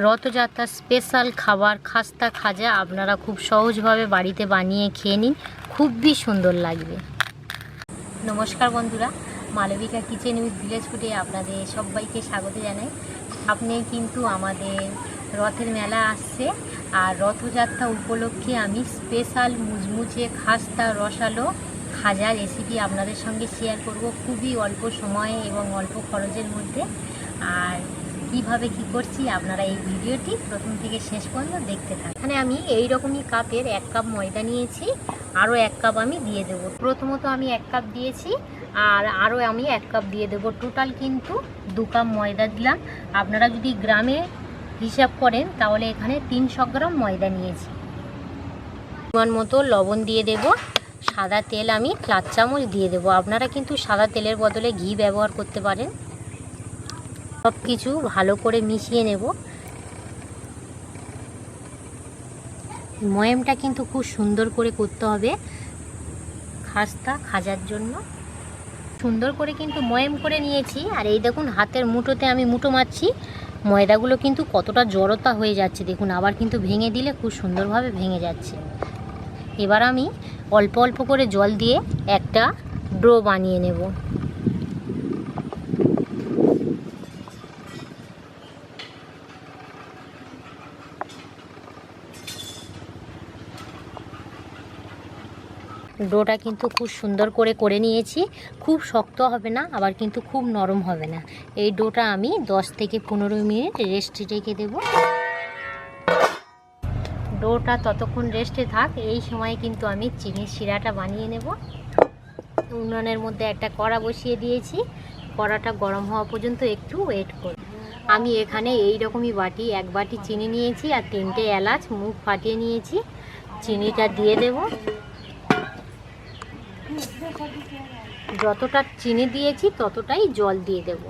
রথযাত্রার স্পেশাল খাবার খাস্তা খাজা আপনারা খুব সহজভাবে বাড়িতে বানিয়ে খেয়ে নিন, খুবই সুন্দর লাগবে। নমস্কার বন্ধুরা, মালবিকা কিচেন উইথ ভিলেজ ফুডে আপনাদের সবাইকে স্বাগত জানাই। আপনি কিন্তু আমাদের রথের মেলা আসছে, আর রথযাত্রা উপলক্ষে আমি স্পেশাল মুচমুচে খাস্তা রসালো খাজা রেসিপি আপনাদের সঙ্গে শেয়ার করব খুবই অল্প সময়ে এবং অল্প খরচের মধ্যে। আর কীভাবে কি করছি, আপনারা এই ভিডিওটি প্রথম থেকে শেষ পর্যন্ত দেখতে থাকুন। এখানে আমি এই রকমই কাপের এক কাপ ময়দা নিয়েছি, আরও এক কাপ আমি দিয়ে দেবো। প্রথমত আমি এক কাপ দিয়েছি, আর আরও আমি এক কাপ দিয়ে দেবো। টোটাল কিন্তু দু কাপ ময়দা দিলাম। আপনারা যদি গ্রামে হিসাব করেন, তাহলে এখানে তিনশো গ্রাম ময়দা নিয়েছি। পরিমাণ মতো লবণ দিয়ে দেব। সাদা তেল আমি চার চামচ দিয়ে দেবো। আপনারা কিন্তু সাদা তেলের বদলে ঘি ব্যবহার করতে পারেন। সব কিছু ভালো করে মিশিয়ে নেব। ময়ামটা কিন্তু খুব সুন্দর করে করতে হবে খাস্তা খাজার জন্য। সুন্দর করে কিন্তু ময়েম করে নিয়েছি। আর এই দেখুন, হাতের মুঠোতে আমি মুঠো মারছি। ময়দাগুলো কিন্তু কতটা জড়তা হয়ে যাচ্ছে। দেখুন, আবার কিন্তু ভেঙে দিলে খুব সুন্দরভাবে ভেঙে যাচ্ছে। এবার আমি অল্প অল্প করে জল দিয়ে একটা ডো বানিয়ে নেব। ডোটা কিন্তু খুব সুন্দর করে করে নিয়েছি। খুব শক্ত হবে না, আবার কিন্তু খুব নরম হবে না। এই ডোটা আমি 10 থেকে পনেরো মিনিট রেস্টে রেখে দেব। ডোটা ততক্ষণ রেস্টে থাক, এই সময় কিন্তু আমি চিনির শিরাটা বানিয়ে নেব। উনুনের মধ্যে একটা কড়া বসিয়ে দিয়েছি। কড়াটা গরম হওয়া পর্যন্ত একটু ওয়েট করব। আমি এখানে এই রকমই বাটি, এক বাটি চিনি নিয়েছি আর তিনটে এলাচ মুখ ফাটিয়ে নিয়েছি। চিনিটা দিয়ে দেবো। যতটা চিনি দিয়েছি, ততটাই জল দিয়ে দেব।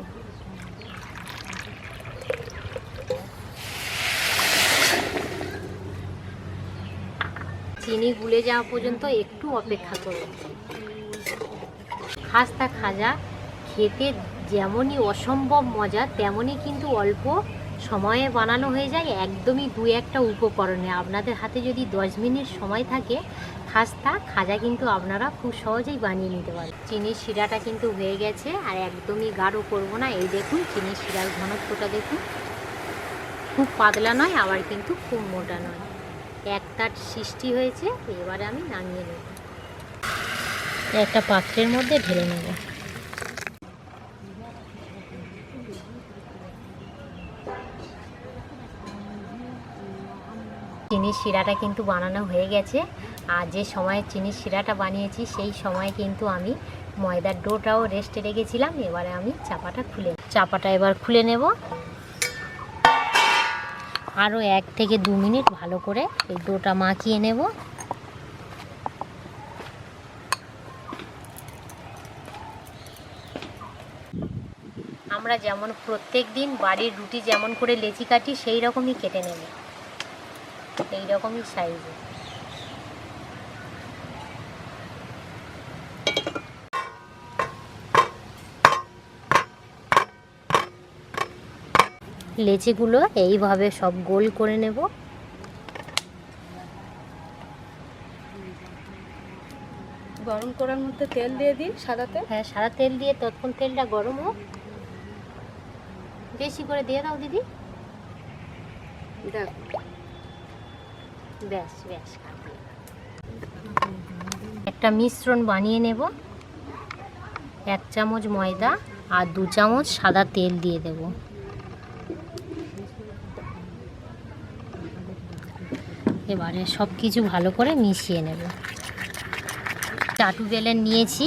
চিনি গুলে যাওয়া পর্যন্ত একটু অপেক্ষা করব খাস্তা খাজা, খেতে যেমনই অসম্ভব মজা, তেমনই কিন্তু অল্প সময়ে বানানো হয়ে যায় একদমই দু একটা উপকরণে। আপনাদের হাতে যদি দশ মিনিট সময় থাকে, খাস্তা, খাজা কিন্তু আপনারা খুব সহজেই বানিয়ে নিতে পারেন। চিনির শিরাটা কিন্তু হয়ে গেছে আর একদমই গাঢ় করব না। এই দেখুন চিনির শিরার ঘনত্বটা দেখুন। খুব পাতলা নয়, আবার কিন্তু খুব মোটা নয়। এক তাট সৃষ্টি হয়েছে, এবারে আমি নামিয়ে নেব। একটা পাত্রের মধ্যে ঢেলে নেব। চিনির শিরাটা কিন্তু বানানো হয়ে গেছে। আর যে সময়ে চিনির শিরাটা বানিয়েছি, সেই সময় কিন্তু আমি ময়দার ডোটাও রেস্টে রেখেছিলাম। এবারে আমি চাপাটা খুলে চাপাটা এবার খুলে নেব। আরও এক থেকে দু মিনিট ভালো করে এই ডোটা মাখিয়ে নেব। আমরা যেমন প্রত্যেক দিন বাড়ির রুটি যেমন করে লেচি কাটি, সেই রকমই কেটে নেব। এই রকমই সাইজে লেচিগুলো এইভাবে সব গোল করে নেব। গরম করার মধ্যে তেল দিয়ে দিই সাদাতে? হ্যাঁ সাদা তেল দিয়ে ততক্ষণ তেলটা গরম হোক। বেশি করে দিয়ে দাও দিদি। দেখ ব্যাস ব্যাস একটা মিশ্রণ বানিয়ে নেব। এক চামচ ময়দা আর দু চামচ সাদা তেল দিয়ে দেব। এবারে সব কিছু ভালো করে মিশিয়ে নেব। চাটু বেলেন নিয়েছি,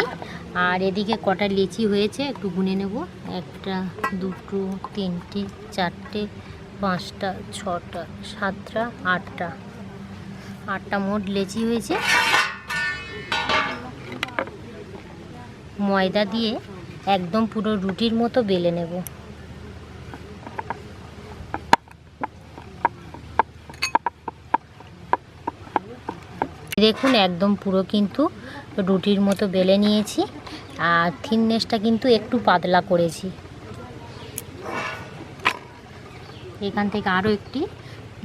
আর এদিকে কটা লিচি হয়েছে একটু গুনে নেব। একটা, দুটো, তিনটে, চারটে, পাঁচটা, ছটা, সাতটা, আটটা। আটটা মোট লেচি হয়েছে। ময়দা দিয়ে একদম পুরো রুটির মতো বেলে নেব। দেখুন, একদম পুরো কিন্তু রুটির মতো বেলে নিয়েছি। আর থিননেসটা কিন্তু একটু পাতলা করেছি। এখান থেকে আরও একটি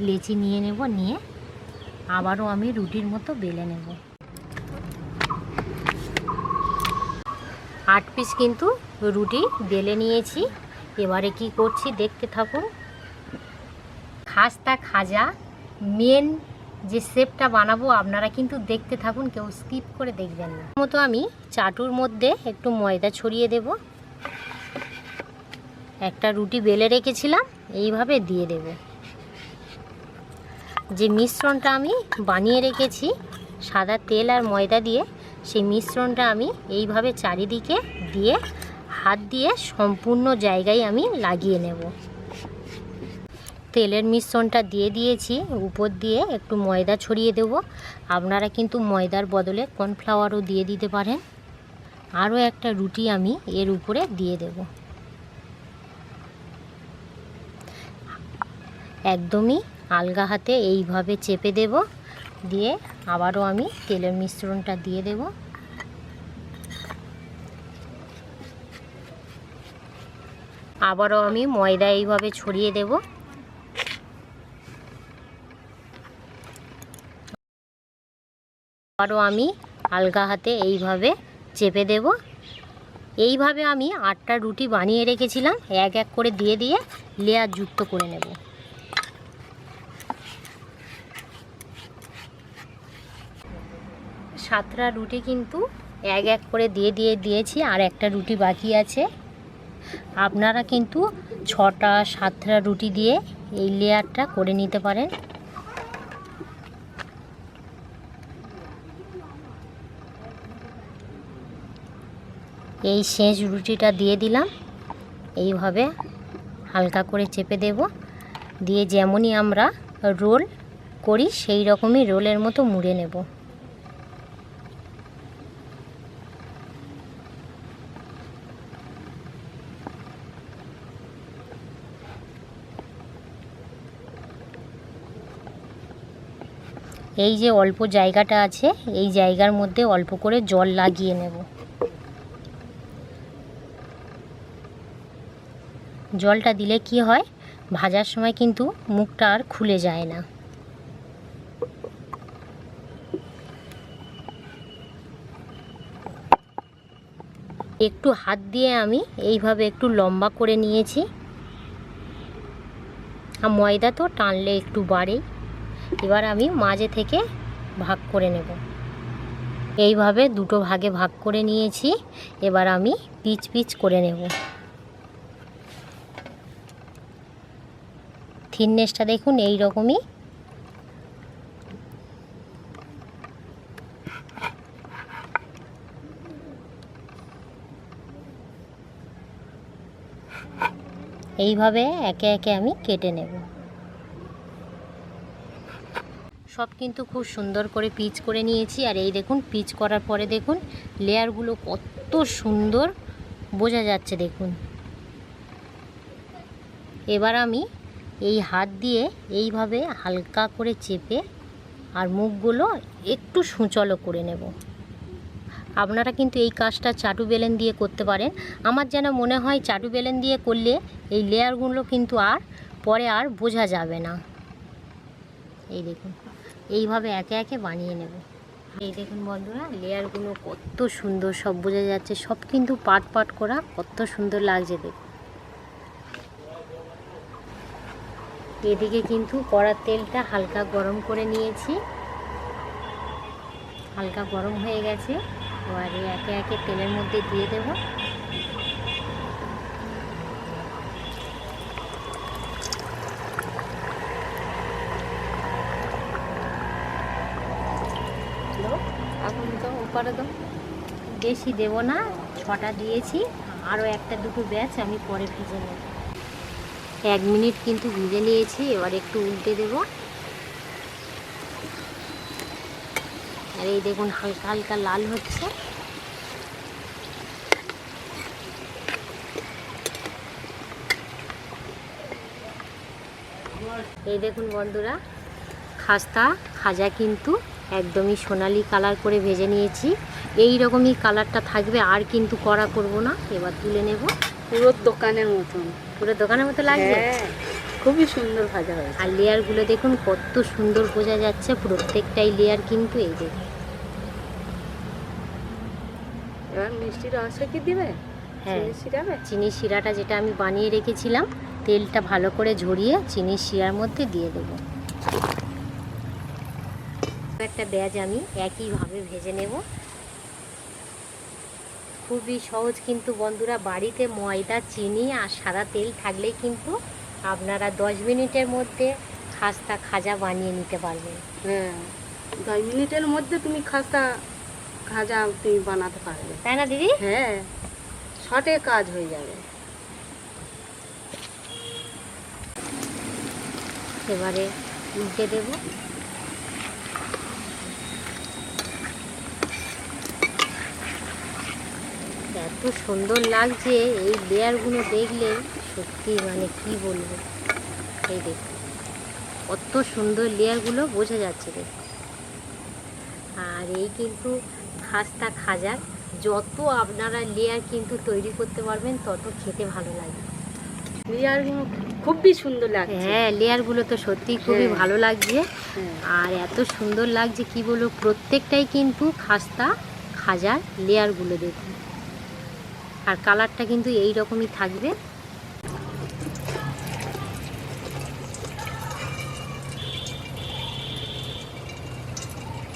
লেচি নিয়ে নেব, নিয়ে আবারও আমি রুটির মতো বেলে নেব। আট পিস কিন্তু রুটি বেলে নিয়েছি। এবারে কি করছি দেখতে থাকুন। খাস্তা খাজা, মেন যে শেপটা বানাবো আপনারা কিন্তু দেখতে থাকুন, কেউ স্কিপ করে দেখবেন না। মতো আমি চাটুর মধ্যে একটু ময়দা ছড়িয়ে দেব। একটা রুটি বেলে রেখেছিলাম, এইভাবে দিয়ে দেব। যে মিশ্রণটা আমি বানিয়ে রেখেছি, সাদা তেল আর ময়দা দিয়ে, সেই মিশ্রণটা আমি এইভাবে চারিদিকে দিয়ে, হাত দিয়ে সম্পূর্ণ জায়গায় আমি লাগিয়ে নেব। তেলের মিশ্রণটা দিয়ে দিয়েছি, উপর দিয়ে একটু ময়দা ছড়িয়ে দেব। আপনারা কিন্তু ময়দার বদলে কর্নফ্লাওয়ারও দিয়ে দিতে পারেন। আরও একটা রুটি আমি এর উপরে দিয়ে দেব। একদমই আলগা হাতে এইভাবে চেপে দেব। দিয়ে আবারও আমি তেলের মিশ্রণটা দিয়ে দেব। আবারও আমি ময়দা এইভাবে ছড়িয়ে দেব। আবারও আমি আলগা হাতে এইভাবে চেপে দেব। এইভাবে আমি আটটা রুটি বানিয়ে রেখেছিলাম। এক এক করে দিয়ে দিয়ে লেয়ার যুক্ত করে নেব। সাতটা রুটি কিন্তু এক এক করে দিয়ে দিয়ে দিয়েছি, আর একটা রুটি বাকি আছে। আপনারা কিন্তু ছটা, সাতটা রুটি দিয়ে এই লেয়ারটা করে নিতে পারেন। এই শেষ রুটিটা দিয়ে দিলাম। এইভাবে হালকা করে চেপে দেব। দিয়ে যেমনই আমরা রোল করি, সেই রকমই রোলের মতো মুড়ে নেব। এই যে অল্প জায়গাটা আছে, এই জায়গার মধ্যে অল্প করে জল লাগিয়ে নেব। জলটা দিলে কি হয়, ভাজার সময় কিন্তু মুখটা আর খুলে যায় না। একটু হাত দিয়ে আমি এইভাবে একটু লম্বা করে নিয়েছি। আর ময়দা তো টানলে একটু বাড়েই এবার আমি মাঝে থেকে ভাগ করে নেব। এইভাবে দুটো ভাগে ভাগ করে নিয়েছি। এবার আমি পিচ পিচ করে নেব। থিননেসটা দেখুন এই রকমই এইভাবে একে একে আমি কেটে নেব। সব কিন্তু খুব সুন্দর করে পিচ করে নিয়েছি। আর এই দেখুন, পিচ করার পরে দেখুন, লেয়ারগুলো কত সুন্দর বোঝা যাচ্ছে দেখুন। এবার আমি এই হাত দিয়ে এইভাবে হালকা করে চেপে আর মুখগুলো একটু সুচলো করে নেব। আপনারা কিন্তু এই কাজটা চাটু বেলেন দিয়ে করতে পারেন। আমার যেন মনে হয় চাটু বেলেন দিয়ে করলে এই লেয়ারগুলো কিন্তু আর পরে আর বোঝা যাবে না। এই দেখুন। এইভাবে একে একে বানিয়ে নেব। এই দেখুন বন্ধুরা, লেয়ারগুলো কত সুন্দর সব বোঝা যাচ্ছে, সব কিন্তু পাট পাট করা, কত সুন্দর লাগছে দেখুন। এদিকে কিন্তু কড়ার তেলটা হালকা গরম করে নিয়েছি। হালকা গরম হয়ে গেছে, এবারে একে একে তেলের মধ্যে দিয়ে দেব এখন তো বেশি দেব না, ছটা দিয়েছি আরও একটা দুটো ব্যাচ আমি পরে ভেজে নেব। এক মিনিট কিন্তু ভেজে নিয়েছি, এবার একটু উল্টে দেব। আর এই দেখুন, হালকা হালকা লাল হচ্ছে। এই দেখুন বন্ধুরা, খাস্তা, খাজা কিন্তু একদমই সোনালি কালার করে ভেজে নিয়েছি। এই রকমই কালারটা থাকবে আর কিন্তু কড়া করব না। এবার তুলে নেব। পুরো দোকানের মতন। পুরো দোকানের মতো লাগবে হ্যাঁ খুবই সুন্দর ভাজা হয়েছে। আর লেয়ারগুলো দেখুন কত সুন্দর বোঝা যাচ্ছে। প্রত্যেকটাই লেয়ার কিন্তু এই দেখুন এবার মিষ্টির রস কি দিবে? হ্যাঁ চিনি শিরাটা যেটা আমি বানিয়ে রেখেছিলাম তেলটা ভালো করে ঝরিয়ে চিনি শিরার মধ্যে দিয়ে দেবো। একটা ব্যাজ আমি একইভাবে ভেজে নেব। খুবই সহজ কিন্তু বন্ধুরা বাড়িতে ময়দা চিনি আর সাদা তেল থাকলেই কিন্তু আপনারা দশ মিনিটের মধ্যে খাস্তা খাজা বানিয়ে নিতে পারবেন। হ্যাঁ দশ মিনিটের মধ্যে তুমি খাস্তা খাজা তুমি বানাতে পারবে। তাই না দিদি? হ্যাঁ শর্টে কাজ হয়ে যাবে। এবারে উল্টে দেব। এত সুন্দর লাগছে এই লেয়ারগুলো দেখলে সত্যি মানে কি বলব? এই দেখুন কত সুন্দর লেয়ারগুলো বোঝা যাচ্ছে দেখুন। আর এই কিন্তু খাস্তা খাজার যত আপনারা লেয়ার কিন্তু তৈরি করতে পারবেন তত খেতে ভালো লাগবে লেয়ারগুলো খুবই সুন্দর লাগছে। হ্যাঁ লেয়ারগুলো তো সত্যি খুবই হ্যাঁ। ভালো লাগছে। হ্যাঁ। আর এত সুন্দর লাগছে কি বলব? প্রত্যেকটাই কিন্তু খাস্তা খাজার লেয়ারগুলো দেখুন। আর কালারটা কিন্তু এই রকমই থাকবে।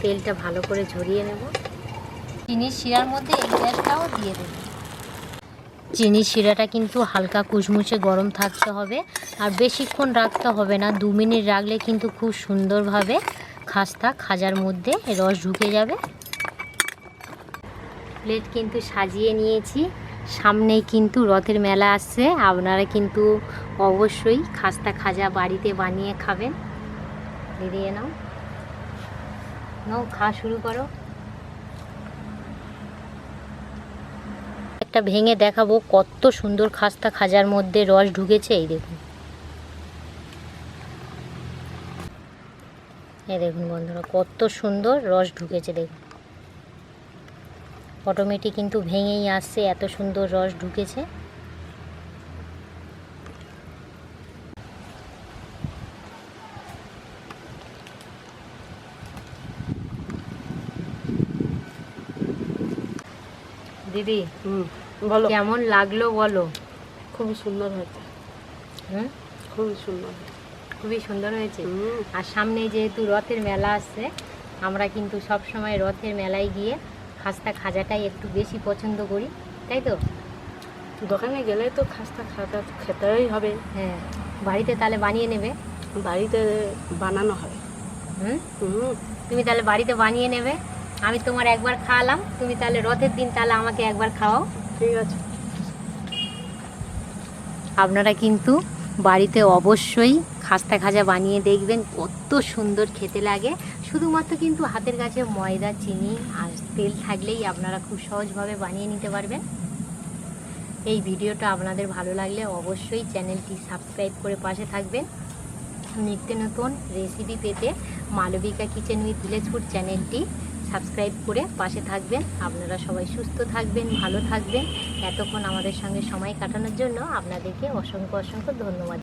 তেলটা ভালো করে ঝরিয়ে নেব। চিনির শিরার মধ্যে এই গ্যাসটাও দিয়ে দেবো। চিনির শিরাটা কিন্তু হালকা কুচমুচে গরম থাকতে হবে আর বেশিক্ষণ রাখতে হবে না। দু মিনিট রাখলে কিন্তু খুব সুন্দরভাবে খাস্তা খাজার মধ্যে রস ঢুকে যাবে। প্লেট কিন্তু সাজিয়ে নিয়েছি। সামনেই কিন্তু রথের মেলা আসছে, আপনারা কিন্তু অবশ্যই খাস্তা খাজা বাড়িতে বানিয়ে খাবেন। বেরিয়ে নাও। নাও, খাওয়া শুরু করো। একটা ভেঙে দেখাবো কত সুন্দর খাস্তা খাজার মধ্যে রস ঢুকেছে, এই দেখুন। এই দেখুন বন্ধুরা, কত সুন্দর রস ঢুকেছে, দেখুন। অটোমেটিক কিন্তু ভেঙেই আসছে এত সুন্দর রস ঢুকেছে। দিদি হুম বলো। কেমন লাগল বলো? খুব সুন্দর হয়েছে। হুম? খুবই সুন্দর খুবই সুন্দর হয়েছে। আর সামনে যেহেতু রথের মেলা আসছে আমরা কিন্তু সব সময় রথের মেলায় গিয়ে খাস্তা খাজাটাই একটু বেশি পছন্দ করি তাই তো? দোকানে গেলে তো খাস্তা খাতা খেতেই হবে। হ্যাঁ বাড়িতে তাহলে বানিয়ে নেবে? বাড়িতে বানানো হবে হুম। তুমি তাহলে বাড়িতে বানিয়ে নেবে। আমি তোমার একবার খাওয়ালাম তুমি তাহলে রথের দিন তাহলে আমাকে একবার খাওয়াও। ঠিক আছে। আপনারা কিন্তু বাড়িতে অবশ্যই খাস্তা খাজা বানিয়ে দেখবেন কত সুন্দর খেতে লাগে। শুধুমাত্র কিন্তু হাতের কাছে ময়দা, চিনি আর তেল থাকলেই আপনারা খুব সহজভাবে বানিয়ে নিতে পারবেন। এই ভিডিওটা আপনাদের ভালো লাগলে অবশ্যই চ্যানেলটি সাবস্ক্রাইব করে পাশে থাকবেন। নিত্য নতুন রেসিপি পেতে Malabika kitchen with village food চ্যানেলটি সাবস্ক্রাইব করে পাশে থাকবেন। আপনারা সবাই সুস্থ থাকবেন, ভালো থাকবেন। এতক্ষণ আমাদের সঙ্গে সময় কাটানোর জন্য আপনাদেরকে অসংখ্য অসংখ্য ধন্যবাদ।